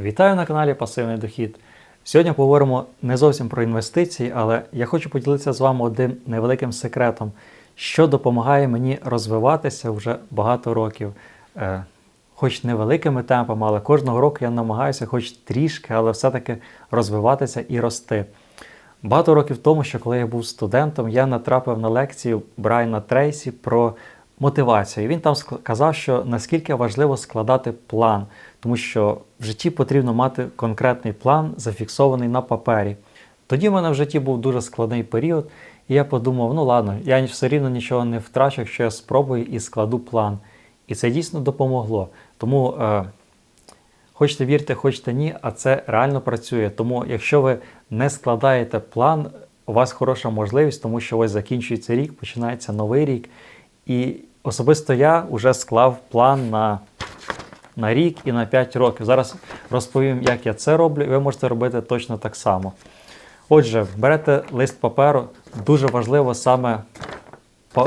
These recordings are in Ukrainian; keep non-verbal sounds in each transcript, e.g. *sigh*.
Вітаю на каналі Пасивний Дохід. Сьогодні поговоримо не зовсім про інвестиції, але я хочу поділитися з вами одним невеликим секретом, що допомагає мені розвиватися вже багато років. Е, Хоч невеликими темпами, але кожного року я намагаюся, хоч трішки, але все-таки розвиватися і рости. Багато років тому, що коли я був студентом, я натрапив на лекцію Брайана Трейсі про мотивацію. Він там ск- казав, що наскільки важливо складати план, тому що в житті потрібно мати конкретний план, зафіксований на папері. Тоді в мене в житті був дуже складний період, і я подумав: ну ладно, я все рівно нічого не втрачу, якщо я спробую і складу план. І це дійсно допомогло. Тому е, Хочете вірте, хочете ні, а це реально працює. Тому, якщо ви не складаєте план, у вас хороша можливість, тому що ось закінчується рік, починається новий рік. І особисто я вже склав план на, на рік і на 5 років. Зараз розповім, як я це роблю, і ви можете робити точно так само. Отже, берете лист паперу, дуже важливо саме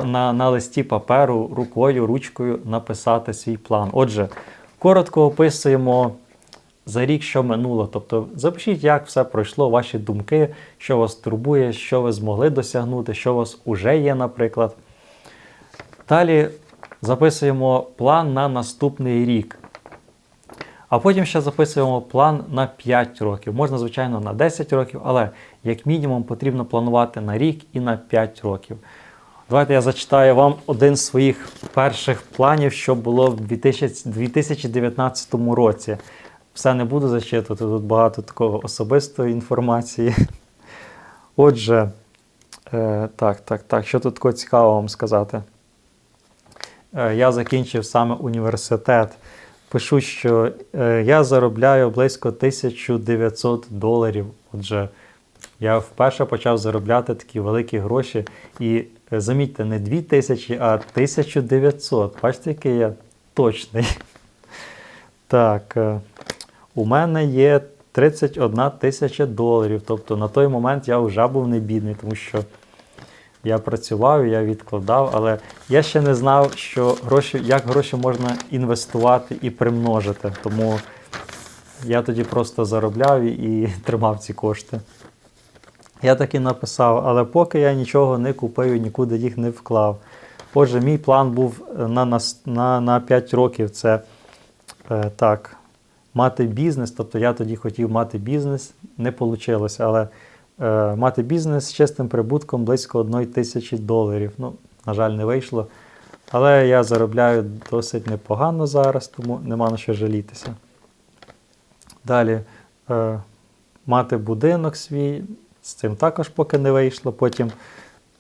на, на листі паперу рукою, ручкою написати свій план. Отже, коротко описуємо за рік, що минуло. Тобто запишіть, як все пройшло, ваші думки, що вас турбує, що ви змогли досягнути, що у вас уже є, наприклад. Далі записуємо план на наступний рік. А потім ще записуємо план на 5 років. Можна, звичайно, на 10 років, але як мінімум потрібно планувати на рік і на 5 років. Давайте я зачитаю вам один з своїх перших планів, що було в 2019 році. Все не буду зачитувати, тут багато такого особистої інформації. Отже, е, так, так, так, що тут такого цікавого вам сказати? Е, я закінчив саме університет. Пишу, що е, я заробляю близько 1900 доларів. Отже, я вперше почав заробляти такі великі гроші. І е, замітьте, не 2000, а 1900. Бачите, який я точний. *laughs* Так, у мене є 31 тисяча доларів. Тобто на той момент я вже був не бідний, тому що я працював, я відкладав, але я ще не знав, що гроші, як гроші можна інвестувати і примножити. Тому я тоді просто заробляв і, *laughs* тримав ці кошти. Я так і написав, але поки я нічого не купив і нікуди їх не вклав. Отже, мій план був на, нас- на, на 5 років це е, так, мати бізнес. Тобто я тоді хотів мати бізнес, не вийшло, але е, мати бізнес з чистим прибутком близько 1 тисячі доларів. Ну, на жаль, не вийшло. Але я заробляю досить непогано зараз, тому нема на що жалітися. Далі е, мати будинок свій, з цим також поки не вийшло. Потім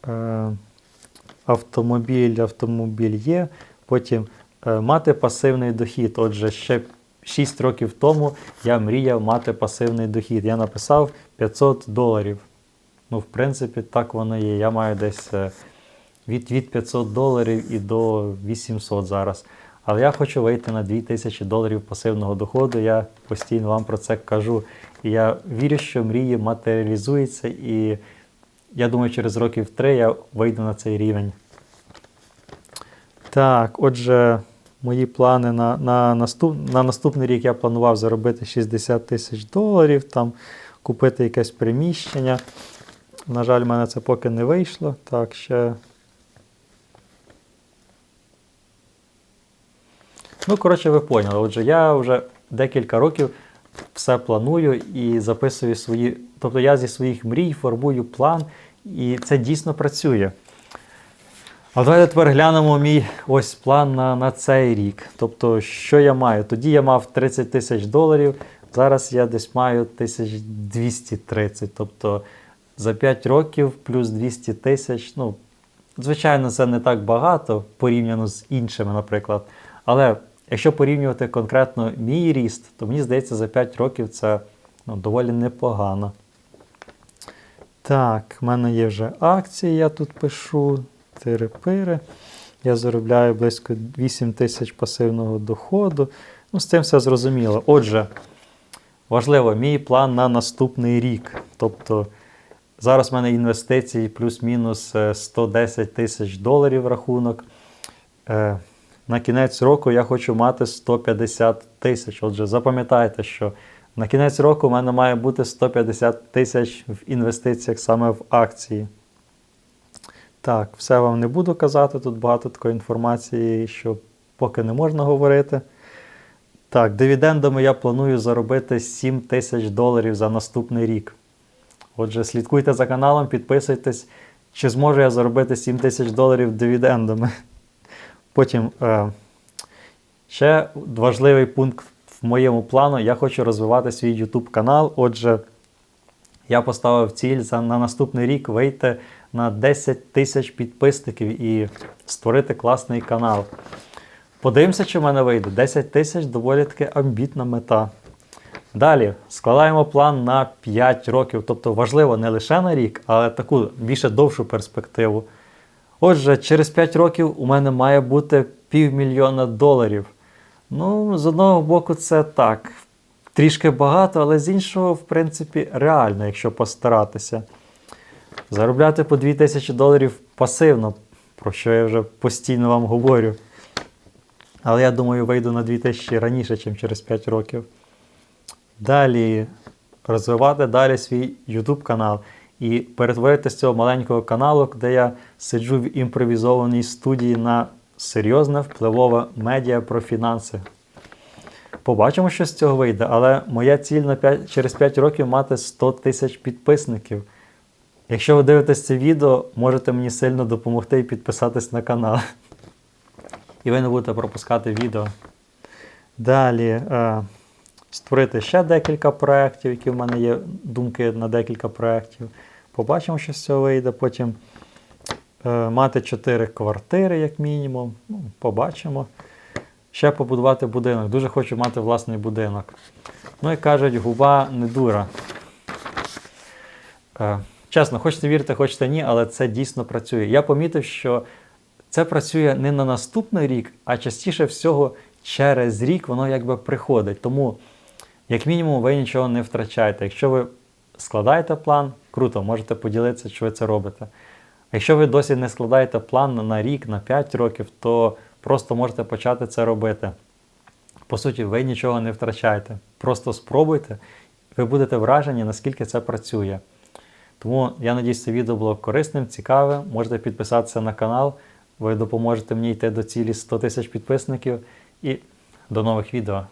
е, автомобіль, автомобіль є. Потім е, мати пасивний дохід. Отже, ще 6 років тому я мріяв мати пасивний дохід. Я написав 500 доларів. Ну, в принципі, так воно є. Я маю десь е, від, від 500 доларів і до 800 зараз. Але я хочу вийти на 2000 доларів пасивного доходу. Я постійно вам про це кажу. І я вірю, що мрії матеріалізуються, і я думаю, через років три я вийду на цей рівень. Так, отже, мої плани на, на, наступ, на наступний рік я планував заробити 60 тисяч доларів, там купити якесь приміщення. На жаль, в мене це поки не вийшло. Так, ще. Ну, коротше, ви поняли. Отже, я вже декілька років все планую і записую свої. Тобто я зі своїх мрій формую план, і це дійсно працює. А давайте тепер глянемо мій ось план на, на цей рік. Тобто, що я маю? Тоді я мав 30 тисяч доларів, зараз я десь маю 1230. Тобто за 5 років плюс 200 тисяч. Ну, звичайно, це не так багато порівняно з іншими, наприклад. Але якщо порівнювати конкретно мій ріст, то мені здається, за 5 років це ну, доволі непогано. Так, в мене є вже акції, я тут пишу. Тири-пири. Я заробляю близько 8 тисяч пасивного доходу. Ну, з цим все зрозуміло. Отже, важливо, мій план на наступний рік. Тобто зараз в мене інвестиції плюс-мінус е, 110 тисяч доларів рахунок. Е, на кінець року я хочу мати 150 тисяч. Отже, запам'ятайте, що на кінець року у мене має бути 150 тисяч в інвестиціях саме в акції. Так, все вам не буду казати. Тут багато такої інформації, що поки не можна говорити. Так, дивідендами я планую заробити 7 тисяч доларів за наступний рік. Отже, слідкуйте за каналом, підписуйтесь, чи зможу я заробити 7 тисяч доларів дивідендами. *laughs* Потім е, ще важливий пункт в моєму плану: я хочу розвивати свій YouTube канал. Отже, я поставив ціль за, на наступний рік вийти на 10 тисяч підписників і створити класний канал. Подивимося, чи в мене вийде. 10 тисяч доволі таки амбітна мета. Далі складаємо план на 5 років, тобто важливо не лише на рік, але таку більше довшу перспективу. Отже, через 5 років у мене має бути півмільйона доларів. Ну, з одного боку, це так. Трішки багато, але з іншого, в принципі, реально, якщо постаратися. Заробляти по 2000 доларів пасивно, про що я вже постійно вам говорю. Але я думаю, вийду на 2000 раніше, ніж через 5 років. Далі розвивати далі свій YouTube канал і перетворити з цього маленького каналу, де я сиджу в імпровізованій студії на серйозне впливове медіа про фінанси. Побачимо, що з цього вийде, але моя ціль на 5, через 5 років мати 100 тисяч підписників. Якщо ви дивитесь це відео, можете мені сильно допомогти і підписатись на канал. І ви не будете пропускати відео. Далі е, створити ще декілька проєктів, які в мене є думки на декілька проєктів. Побачимо, що з цього вийде. Потім е, мати 4 квартири, як мінімум. Ну, побачимо. Ще побудувати будинок. Дуже хочу мати власний будинок. Ну і кажуть, губа не дура. Е, чесно, хочете вірити, хочете ні, але це дійсно працює. Я помітив, що це працює не на наступний рік, а частіше всього через рік воно якби приходить. Тому, як мінімум, ви нічого не втрачаєте. Якщо ви складаєте план, круто, можете поділитися, що ви це робите. Якщо ви досі не складаєте план на рік, на 5 років, то просто можете почати це робити. По суті, ви нічого не втрачаєте. Просто спробуйте, ви будете вражені, наскільки це працює. Тому я надіюсь, це відео було корисним, цікавим. Можете підписатися на канал. Ви допоможете мені йти до цілі 100 тисяч підписників. І до нових відео.